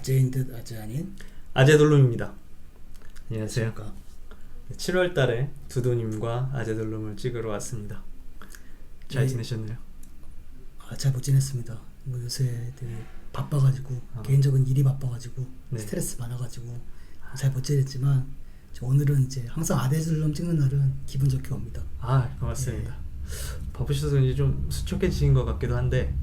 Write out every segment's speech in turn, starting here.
아재인 듯 아재 아닌 아재돌룸입니다. 안녕하세요. 그러니까 7월 달에 두두님과 아재돌룸을 찍으러 왔습니다. 잘 예. 지내셨나요? 아, 잘 못 지냈습니다. 뭐 요새 되게 바빠가지고 아. 개인적인 일이 바빠가지고 네. 스트레스 많아가지고 잘 못 지냈지만 저 오늘은 이제 항상 아대들럼 찍는 날은 기분 좋게 옵니다. 아, 고맙습니다. 바쁘셔서 이제 좀 수척해지신 것 같기도 한데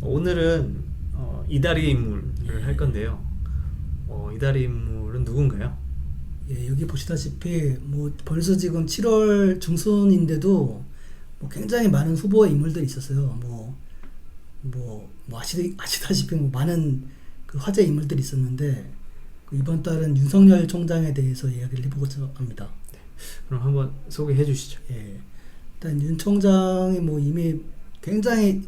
오늘은 어, 이다리 인물을 할 건데요. 어, 이다리 인물은 누군가요? 예, 여기 보시다시피 뭐 벌써 지금 7월 중순인데도 뭐 굉장히 많은 후보 인물들이 있었어요. 뭐, 뭐, 뭐 아시, 아시다시피 뭐 많은 그 화제 인물들이 있었는데 그 이번 달은 윤석열 총장에 대해서 이야기를 해보고자 합니다. 그럼 한번 소개해 주시죠. 예. 일단 윤 총장이 뭐 이미 굉장히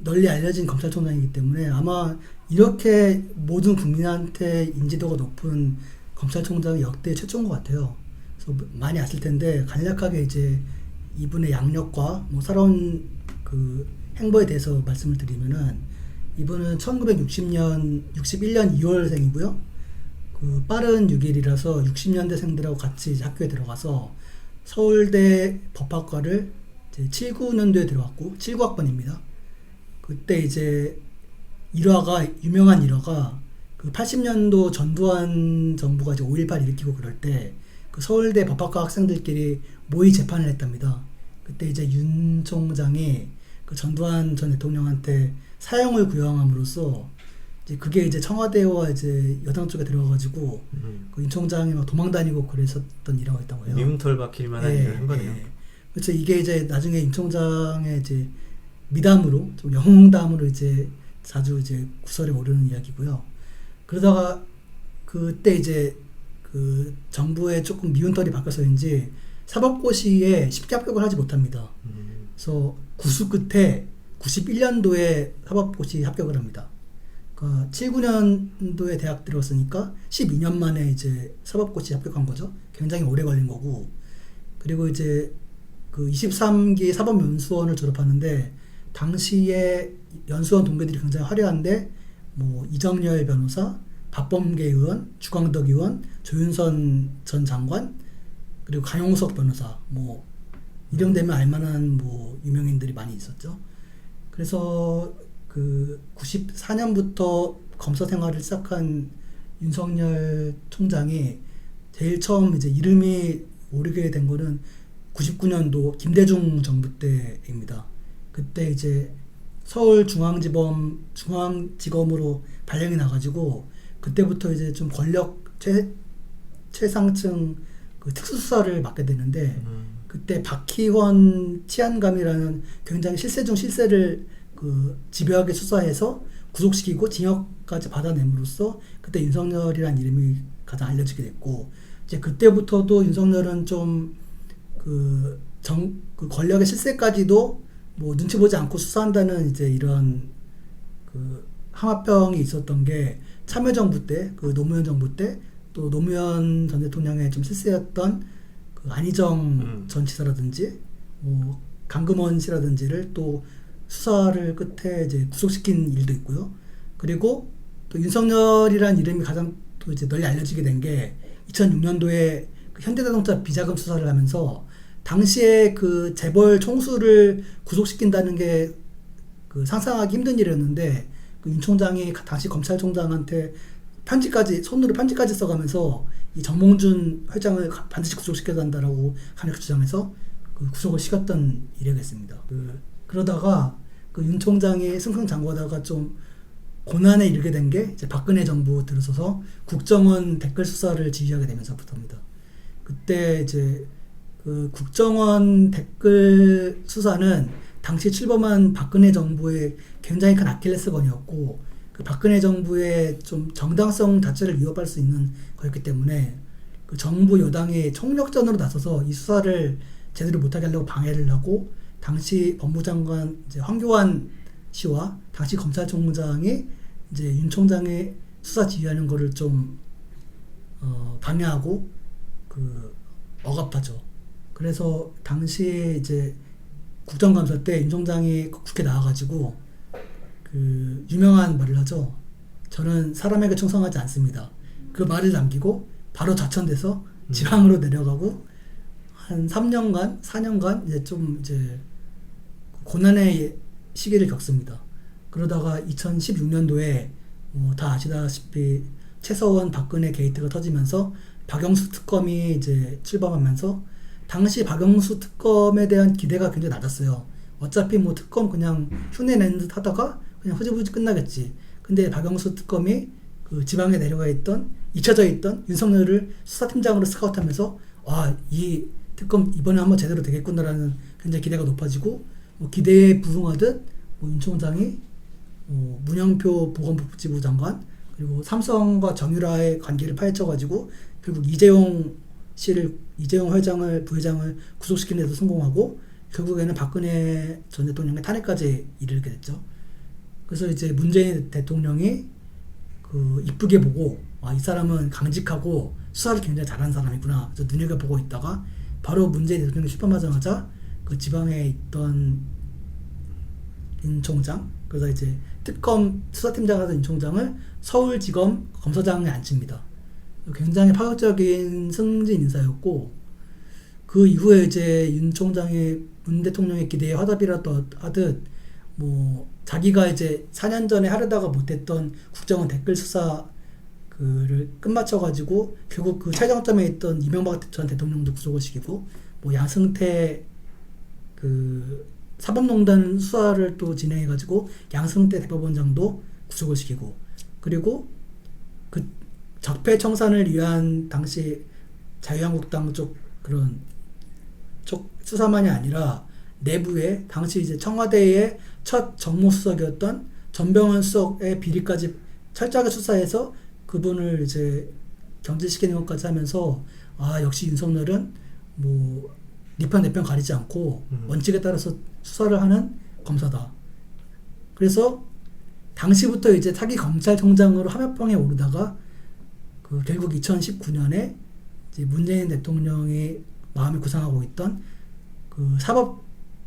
널리 알려진 검찰총장이기 때문에 아마 이렇게 모든 국민한테 인지도가 높은 검찰총장이 역대 최초인 것 같아요. 그래서 많이 아실 텐데 간략하게 이제 이분의 양력과 뭐 살아온 그 행보에 대해서 말씀을 드리면은 이분은 1960년 61년 2월생이고요. 그 빠른 6일이라서 60년대생들하고 같이 학교에 들어가서 서울대 법학과를 이제 79년도에 들어갔고 79학번입니다. 그때 이제 일화가 유명한 일화가 그 80년도 전두환 정부가 이제 5.18 일으키고 그럴 때 그 서울대 법학과 학생들끼리 모의 재판을 했답니다. 그때 이제 윤 총장이 그 전두환 전 대통령한테 사형을 구형함으로써 이제 그게 이제 청와대와 이제 여당 쪽에 들어가가지고 음, 그윤 총장이 막 도망 다니고 그랬었던 일화가 있다고 해요. 미움털 박힐 만한 예, 일을 한 거네요. 예. 그렇죠. 이게 이제 나중에 윤 총장의 이제 미담으로 좀 영웅담으로 이제 자주 이제 구설에 오르는 이야기고요. 그러다가 그때 이제 그 정부에 조금 미운털이 박혀서인지 사법고시에 쉽게 합격을 하지 못합니다. 음, 그래서 구수 끝에 91년도에 사법고시 합격을 합니다. 그러니까 79년도에 대학 들어갔으니까 12년 만에 이제 사법고시 합격한 거죠. 굉장히 오래 걸린 거고. 그리고 이제 그 23기 사법연수원을 졸업하는데 당시에 연수원 동기들이 굉장히 화려한데 뭐 이정열 변호사, 박범계 의원, 주광덕 의원, 조윤선 전 장관, 그리고 강용석 변호사, 뭐 이름 되면 알만한 뭐 유명인들이 많이 있었죠. 그래서 그 94년부터 검사 생활을 시작한 윤석열 총장이 제일 처음 이제 이름이 오르게 된 거는 99년도 김대중 정부 때입니다. 그때 이제 서울중앙지검 중앙지검으로 발령이 나가지고 그때부터 이제 좀 권력 최 최상층 그 특수수사를 맡게 되는데 음, 그때 박희원 치안감이라는 굉장히 실세 중 실세를 그 집요하게 수사해서 구속시키고 징역까지 받아냄으로써 그때 윤석열이라는 이름이 가장 알려지게 됐고 이제 그때부터도 윤석열은 좀그 정 그 권력의 실세까지도 뭐 눈치 보지 않고 수사한다는 이제 이런 그 하마평이 있었던 게 참여정부 때 그 노무현 정부 때 또 노무현 전 대통령의 좀 실세였던 그 안희정 음. 전 지사라든지 뭐 강금원 씨라든지를 또 수사를 끝에 이제 구속시킨 일도 있고요. 그리고 또 윤석열이라는 이름이 가장 또 이제 널리 알려지게 된 게 2006년도에 그 현대자동차 비자금 수사를 하면서 당시에 그 재벌 총수를 구속시킨다는 게 그 상상하기 힘든 일이었는데 그 윤 총장이 가- 당시 검찰총장한테 편지까지 손으로 편지까지 써가면서 이 정몽준 회장을 가- 반드시 구속시켜야 한다라고 강력 주장해서 그 구속을 시켰던 이래겠습니다. 그 그러다가 그 윤 총장이 승승장구하다가 좀 고난에 이르게 된 게 이제 박근혜 정부 들어서서 국정원 댓글 수사를 지휘하게 되면서부터입니다. 그때 이제 그 국정원 댓글 수사는 당시 출범한 박근혜 정부의 굉장히 큰 아킬레스건이었고 그 박근혜 정부의 좀 정당성 자체를 위협할 수 있는 거였기 때문에 그 정부 여당이 총력전으로 나서서 이 수사를 제대로 못하게 하려고 방해를 하고 당시 법무장관 이제 황교안 씨와 당시 검찰총장이 이제 윤 총장의 수사 지휘하는 거를 좀 어, 방해하고 그 억압하죠. 그래서 당시에 이제 국정감사 때윤 총장이 국회 나와가지고 그 유명한 말을 하죠. 저는 사람에게 충성하지 않습니다. 그 말을 남기고 바로 좌천돼서 지방으로 내려가고 한 3년간, 4년간 이제 좀 이제 고난의 시기를 겪습니다. 그러다가 2016년도에 뭐 다 아시다시피 최서원 박근혜 게이트가 터지면서 박영수 특검이 이제 출범하면서 당시 박영수 특검에 대한 기대가 굉장히 낮았어요. 어차피 뭐 특검 그냥 흉내 내는 듯 하다가 그냥 흐지부지 끝나겠지. 근데 박영수 특검이 그 지방에 내려가 있던 잊혀져 있던 윤석열을 수사팀장으로 스카우트하면서 와 이 특검 이번에 한번 제대로 되겠구나라는 굉장히 기대가 높아지고 뭐 기대에 부응하듯 뭐 윤 총장이 뭐 문영표 보건복지부 장관 그리고 삼성과 정유라의 관계를 파헤쳐가지고 결국 이재용 씨를 이재용 회장을 부회장을 구속시키는 데도 성공하고 결국에는 박근혜 전 대통령의 탄핵까지 이르게 됐죠. 그래서 이제 문재인 대통령이 그 이쁘게 보고 아, 이 사람은 강직하고 수사를 굉장히 잘하는 사람이구나. 그래서 눈여겨 보고 있다가 바로 문재인 대통령이 출범하자마자 그 지방에 있던 윤 총장 그래서 이제 특검 수사팀장 하던 윤 총장을 서울지검 검사장에 앉힙니다. 굉장히 파격적인 승진 인사였고 그 이후에 이제 윤 총장의 문 대통령의 기대에 화답이라도 하듯 뭐 자기가 이제 4년 전에 하려다가 못했던 국정원 댓글 수사 그를 끝마쳐 가지고 결국 그 최정점에 있던 이명박 전 대통령도 구속을 시키고 뭐 양승태 그 사법농단 수사를 또 진행해 가지고 양승태 대법원장도 구속을 시키고 그리고 그 적폐 청산을 위한 당시 자유한국당 쪽 그런 쪽 수사만이 아니라 내부에 당시 이제 청와대의 첫 정무수석이었던 전병헌 수석의 비리까지 철저하게 수사해서 그분을 이제 경질시키는 것까지 하면서 아 역시 윤석열은 뭐 니편 내편 가리지 않고 음. 원칙에 따라서 수사를 하는 검사다. 그래서 당시부터 이제 차기 검찰총장으로 화면방에 오르다가 그 결국 2019년에 이제 문재인 대통령이 마음이 구상하고 있던 그 사법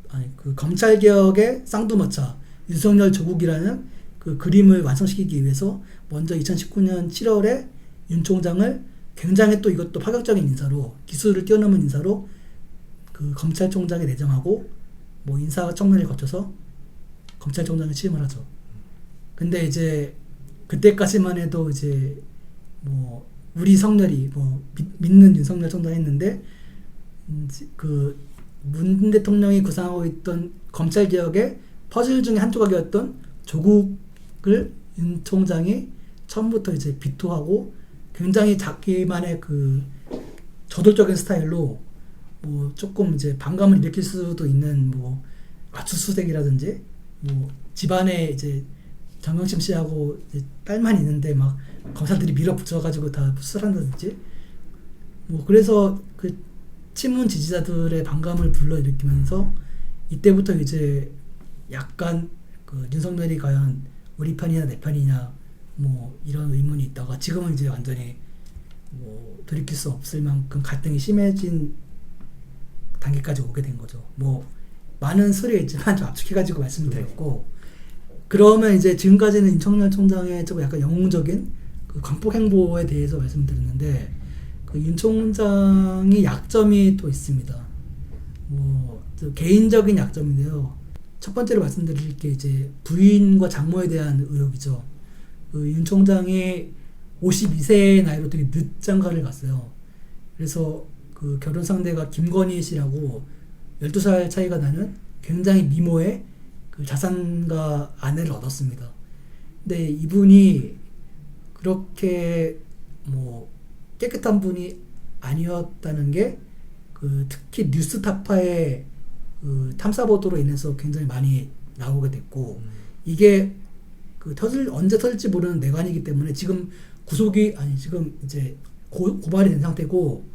아니 그 검찰 개혁의 쌍두마차 윤석열 조국이라는 그 그림을 완성시키기 위해서 먼저 2019년 7월에 윤 총장을 굉장히 또 이것도 파격적인 인사로 기술을 뛰어넘은 인사로 그 검찰총장에 내정하고 뭐 인사 청문회를 거쳐서 검찰총장에 취임을 하죠. 근데 이제 그때까지만 해도 이제 뭐 우리 성렬이 뭐 믿, 믿는 윤석열 총장 했는데 음, 그문 대통령이 구상하고 있던 검찰 개혁의 퍼즐 중에 한 조각이었던 조국을 윤 총장이 처음부터 이제 비토하고 굉장히 자기만의 그 저돌적인 스타일로 뭐 조금 이제 반감을 일으킬 수도 있는 뭐 압수수색이라든지 뭐 집안에 이제 정경심 씨하고 딸만 있는데 막 검사들이 밀어붙여가지고 다 수술한다든지 뭐 그래서 그 친문 지지자들의 반감을 불러일으키면서 이때부터 이제 약간 그 윤석열이 과연 우리 편이냐 내 편이냐 뭐 이런 의문이 있다가 지금은 이제 완전히 뭐 돌이킬 수 없을 만큼 갈등이 심해진 단계까지 오게 된 거죠. 뭐 많은 소리가 있지만 좀 압축해가지고 말씀드렸고 그러면 이제 지금까지는 인청열 총장의 좀 약간 영웅적인 그 광폭 행보에 대해서 말씀드렸는데 그 윤 총장이 약점이 또 있습니다. 뭐저 개인적인 약점인데요. 첫 번째로 말씀드릴 게 이제 부인과 장모에 대한 의혹이죠. 그 윤 총장이 52세 나이로 되게 늦장가를 갔어요. 그래서 그 결혼 상대가 김건희 씨라고 12살 차이가 나는 굉장히 미모의 그 자산가 아내를 얻었습니다. 근데 이분이 그렇게 뭐 깨끗한 분이 아니었다는 게 그 특히 뉴스타파의 그 탐사 보도로 인해서 굉장히 많이 나오게 됐고 이게 그 터질 언제 터질지 모르는 내관이기 때문에 지금 구속이 아니 지금 이제 고, 고발이 된 상태고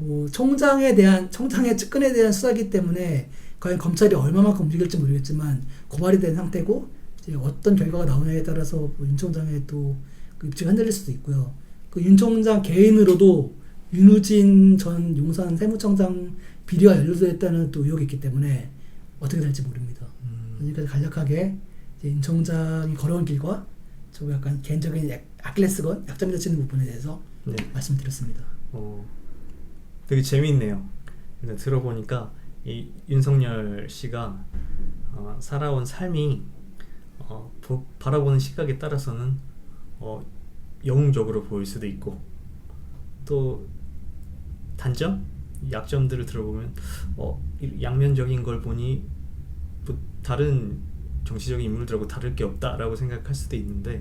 뭐 총장에 대한 총장의 측근에 대한 수사기 때문에 과연 검찰이 얼마만큼 움직일지 모르겠지만 고발이 된 상태고 이제 어떤 결과가 나오냐에 따라서 뭐 윤 총장의 또그 입지가 흔들릴 수도 있고요. 그 윤 총장 개인으로도 윤우진 전 용산 세무청장 비리와 연루됐다는 또 의혹이 있기 때문에 어떻게 될지 모릅니다. 음. 그러니까 간략하게 윤 총장이 걸어온 길과 저 약간 개인적인 약- 아킬레스건 약점이 되는 부분에 대해서 네. 말씀드렸습니다. 어, 되게 재미있네요. 들어보니까 이 윤석열 씨가 어, 살아온 삶이 어, 보- 바라보는 시각에 따라서는 어, 영웅적으로 보일 수도 있고 또 단점, 약점들을 들어보면 어, 이 양면적인 걸 보니 뭐 다른 정치적인 인물들하고 다를 게 없다라고 생각할 수도 있는데